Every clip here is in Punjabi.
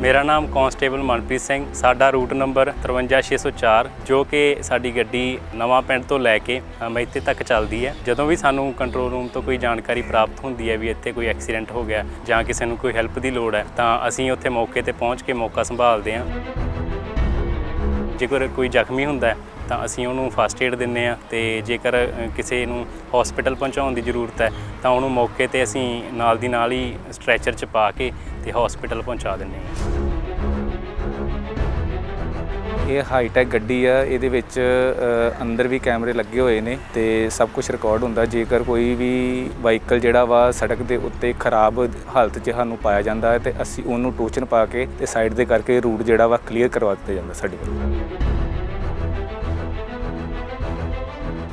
ਮੇਰਾ ਨਾਮ ਕਾਂਸਟੇਬਲ ਮਨਪ੍ਰੀਤ ਸਿੰਘ ਸਾਡਾ ਰੂਟ ਨੰਬਰ 53604 ਜੋ ਕਿ ਸਾਡੀ ਗੱਡੀ ਨਵਾਂ ਪਿੰਡ ਤੋਂ ਲੈ ਕੇ ਅ, ਮੈਤੇ ਤੱਕ ਚੱਲਦੀ ਹੈ। ਜਦੋਂ ਵੀ ਸਾਨੂੰ ਕੰਟਰੋਲ ਰੂਮ ਤੋਂ ਕੋਈ ਜਾਣਕਾਰੀ ਪ੍ਰਾਪਤ ਹੁੰਦੀ ਹੈ ਵੀ ਇੱਥੇ ਕੋਈ ਐਕਸੀਡੈਂਟ ਹੋ ਗਿਆ ਜਾਂ ਕਿਸੇ ਨੂੰ ਕੋਈ ਹੈਲਪ ਦੀ ਲੋੜ ਹੈ ਤਾਂ ਅਸੀਂ ਉੱਥੇ ਮੌਕੇ ਤੇ ਪਹੁੰਚ ਕੇ ਮੌਕਾ ਸੰਭਾਲਦੇ ਹਾਂ। ਜੇਕਰ ਕੋਈ ਜ਼ਖਮੀ ਹੁੰਦਾ ਹੈ ਤਾਂ ਅਸੀਂ ਉਹਨੂੰ ਫਸਟ ਏਡ ਦਿੰਨੇ ਆ ਤੇ ਜੇਕਰ ਕਿਸੇ ਨੂੰ ਹਸਪੀਟਲ ਪਹੁੰਚਾਉਣ ਦੀ ਜ਼ਰੂਰਤ ਹੈ ਤਾਂ ਉਹਨੂੰ ਮੌਕੇ ਤੇ ਅਸੀਂ ਨਾਲ ਦੀ ਨਾਲ ਹੀ ਸਟ੍ਰੈਚਰ 'ਚ ਪਾ ਕੇ ਤੇ ਹਸਪੀਟਲ ਪਹੁੰਚਾ ਦਿੰਨੇ ਆ ਇਹ ਹਾਈਟੈਕ ਗੱਡੀ ਆ, ਇਹਦੇ ਵਿੱਚ ਅੰਦਰ ਵੀ ਕੈਮਰੇ ਲੱਗੇ ਹੋਏ ਨੇ ਤੇ ਸਭ ਕੁਝ ਰਿਕਾਰਡ ਹੁੰਦਾ। ਜੇਕਰ ਕੋਈ ਵੀ ਵਾਹੀਕਲ ਜਿਹੜਾ ਵਾ ਸੜਕ ਦੇ ਉੱਤੇ ਖਰਾਬ ਹਾਲਤ 'ਚ ਸਾਨੂੰ ਪਾਇਆ ਜਾਂਦਾ ਹੈ ਤੇ ਅਸੀਂ ਉਹਨੂੰ ਟੋਚਨ ਪਾ ਕੇ ਤੇ ਸਾਈਡ ਦੇ ਕਰਕੇ ਰੂਟ ਜਿਹੜਾ ਵਾ ਕਲੀਅਰ ਕਰਵਾ ਦਿੱਤਾ ਜਾਂਦਾ ਸਾਡੇ ਵੱਲੋਂ।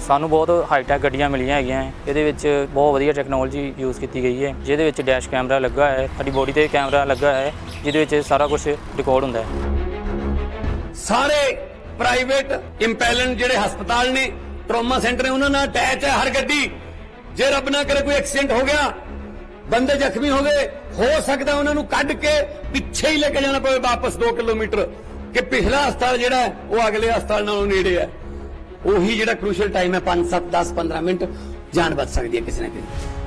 ਸਾਨੂੰ ਬਹੁਤ ਹਾਈਟੈਕ ਗੱਡੀਆਂ ਮਿਲੀਆਂ ਹੈਗੀਆਂ ਇਹਦੇ ਵਿੱਚ ਬਹੁਤ ਵਧੀਆ ਟੈਕਨੋਲੋਜੀ ਯੂਜ਼ ਕੀਤੀ ਗਈ ਹੈ। ਜਿਹਦੇ ਵਿੱਚ ਡੈਸ਼ ਕੈਮਰਾ ਲੱਗਾ ਹੈ। ਸਾਡੀ ਬੋਡੀ ਤੇ ਕੈਮਰਾ ਲੱਗਾ ਹੈ। ਜਿਹਦੇ ਵਿੱਚ ਸਾਰਾ ਕੁਝ ਰਿਕਾਰਡ ਹੁੰਦਾ ਹੈ। ਸਾਰੇ ਪ੍ਰਾਈਵੇਟ ਇੰਪੈਲਨ ਜਿਹੜੇ ਹਸਪਤਾਲ ਨੇ ਟਰਾਮਾ ਸੈਂਟਰ ਨੇ, ਉਹਨਾਂ ਨਾਲ ਅਟੈਚ ਹੈ ਹਰ ਗੱਡੀ। ਜੇ ਰੱਬ ਨਾ ਕਰੇ ਕੋਈ ਐਕਸੀਡੈਂਟ ਹੋ ਗਿਆ, ਬੰਦੇ ਜ਼ਖਮੀ ਹੋ ਗਏ, ਹੋ ਸਕਦਾ ਉਹਨਾਂ ਨੂੰ ਕੱਢ ਕੇ ਪਿੱਛੇ ਹੀ ਲੈ ਕੇ ਜਾਣਾ ਪਵੇ ਵਾਪਸ 2 ਕਿਲੋਮੀਟਰ, ਕਿ ਪਿਛਲਾ ਹਸਪਤਾਲ ਜਿਹੜਾ ਉਹ ਅਗਲੇ ਹਸਪਤਾਲ ਨਾਲੋਂ ਨੇੜੇ ਹੈ। ਉਹੀ ਜਿਹੜਾ ਕ੍ਰੂਸ਼ੀਅਲ ਟਾਈਮ ਹੈ 5 7 10 15 ਮਿੰਟ ਜਾਨ ਬਚ ਸਕਦੀ ਹੈ ਕਿਸੇ ਨਾ ਕਿਸੇ